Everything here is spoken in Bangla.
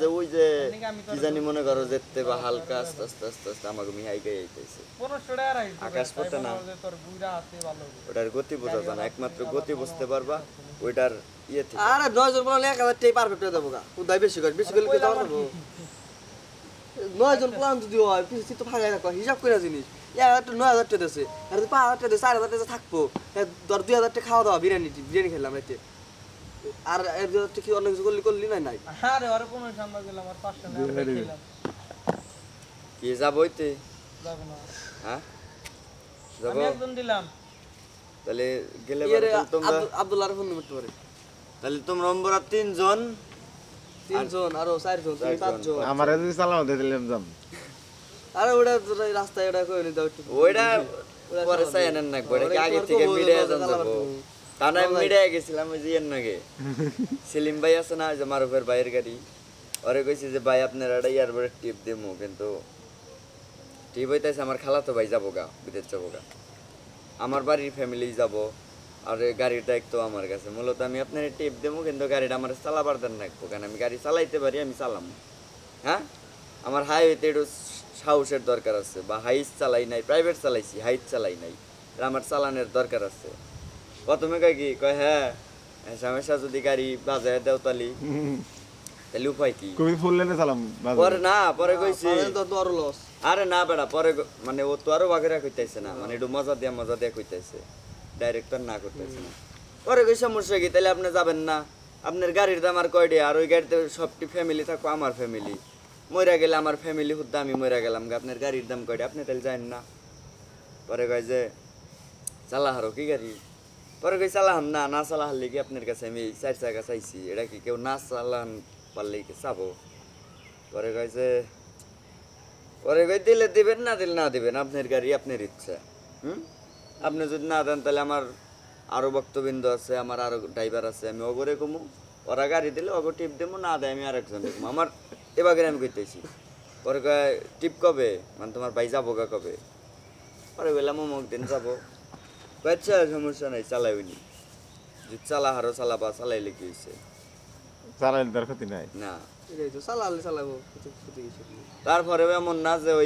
যে ওই যে কি জানি মনে করো যেতে বা হালকা আস্তে আস্তে আস্তে আস্তে আমাকে আইতেছে। আকাশ পথে না। তোর বুড়া আছে ভালো ওটার গতি বোঝা যায় না। একমাত্র গতি বুঝতে পারবা ওইটার ইয়ে থেকে। আরে নয় জন বলে এক হাজার পারফেক্ট হয়ে যাব গা। উদায় বেশি করে বেশি করলে কি দাও নয় জন প্লান যদি হয় পিছিয়ে তো ফাঁকাই রাখো হিসাব করে জিনিস। এক হাজার টাকা নয় হাজার টাকা আর পাঁচ হাজার টাকা দিয়ে চার হাজার টাকা থাকব। ধর দুই হাজার টাকা খাওয়া দাওয়া বিরিয়ানি বিরিয়ানি খেলাম রাতে আর দু হাজার টাকা কি অন্য কিছু করলি করলি না নাই? আরে আমরা গেলাম আর পাঁচশো না আমরা খেলাম। কি যাব হইতে? যাব না। হ্যাঁ? আমি যাব একজন দিলাম। তাহলে গেলে ইয়ে রে, তোমরা আব্দুল- আব্দুল্লাহর ফোন করতে পারে। তাহলে তোমরা অম্বরা তিনজন। তিনজন আরও চারজন। পাঁচজন। আমার যদি চালানো দিলাম যাম। আরে ওটা রাস্তায় ওটা করে নিতে একটু। ওইটা পরে চাই না আগে থেকে যান যাব। না মিডিয়া গেছিলাম ওই যে নাগে। সেলিম ভাই আছে না যে মারুফের ভাইয়ের গাড়ি। ওরে কইছি যে ভাই আপনার একটা ইয়ারবারে টিপ দেবো কিন্তু টিপ হইতেছে আমার খালাতো ভাই যাব গা বিদেশ যাব গা আমার বাড়ির ফ্যামিলি যাব আর গাড়ির দায়িত্ব আমার কাছে। মূলত আমি আপনার টিপ দেবো কিন্তু গাড়িটা আমার চালাবার দেন রাখব কারণ আমি গাড়ি চালাইতে পারি আমি চালাম। হ্যাঁ? আমার হাইওয়েতে একটু সাহসের দরকার আছে বা হাইস চালাই নাই প্রাইভেট চালাইছি হাইট চালাই নাই। আমার চালানোর দরকার আছে। প্রথমে কয় কি কয় হ্যাঁ সমস্যা যদি গাড়ি বাজায় দেও তালি তাহলে উপায় কি? কবি ফুল লেনে চালাম পরে না পরে কইছি। তোর লস আরে না বেড়া পরে মানে ও তো আরও বাগেরা কইতাইছে না মানে একটু মজা দিয়া মজা দিয়া কইতাইছে। ডাইরেক্ট তো না করতেছে না। পরে কই সমস্যা কি? তাহলে আপনি যাবেন না। আপনার গাড়ির দাম আর কয়ডে আর ওই গাড়িতে সবটি ফ্যামিলি থাকো আমার ফ্যামিলি মইরা গেলে আমার ফ্যামিলি হুদ্দা আমি মইরা গেলাম আপনার গাড়ির দাম কয়ডে আপনি তাহলে যান না। পরে কয় যে চালা হারো কি গাড়ি? পরে কই চালাহাম না না চালা হারলে কি আপনার কাছে আমি চার চাকা চাইছি। এটা কি কেউ না চালান পারলে কি চাবো? পরে কয় যে পরে কই, দিলে দিবেন, না দিলে না দিবেন, আপনার গাড়ি আপনার ইচ্ছা। হুম? আপনি যদি না দেন, তাহলে আমার আরও বক্তবৃন্দ আছে, আমার আরও ড্রাইভার আছে, আমি অগরে কমু ওরা গাড়ি দিলে অগর টিপ দেবো, না দেয় আমি আরেকজন কমু আমার এবারে আমি কইতেছি। পরে কয়, টিপ কবে? মানে তোমার ভাই যাব গা কবে? পরে বললাম অমুক দিন যাব। আচ্ছা সমস্যা নাই চালাইনি যে চালা হারো চালাবা চালাইলে কি হয়েছে চালাইলে তার ক্ষতি নাই। না। চালালে চালাবো তারপরে এমন না যে ওই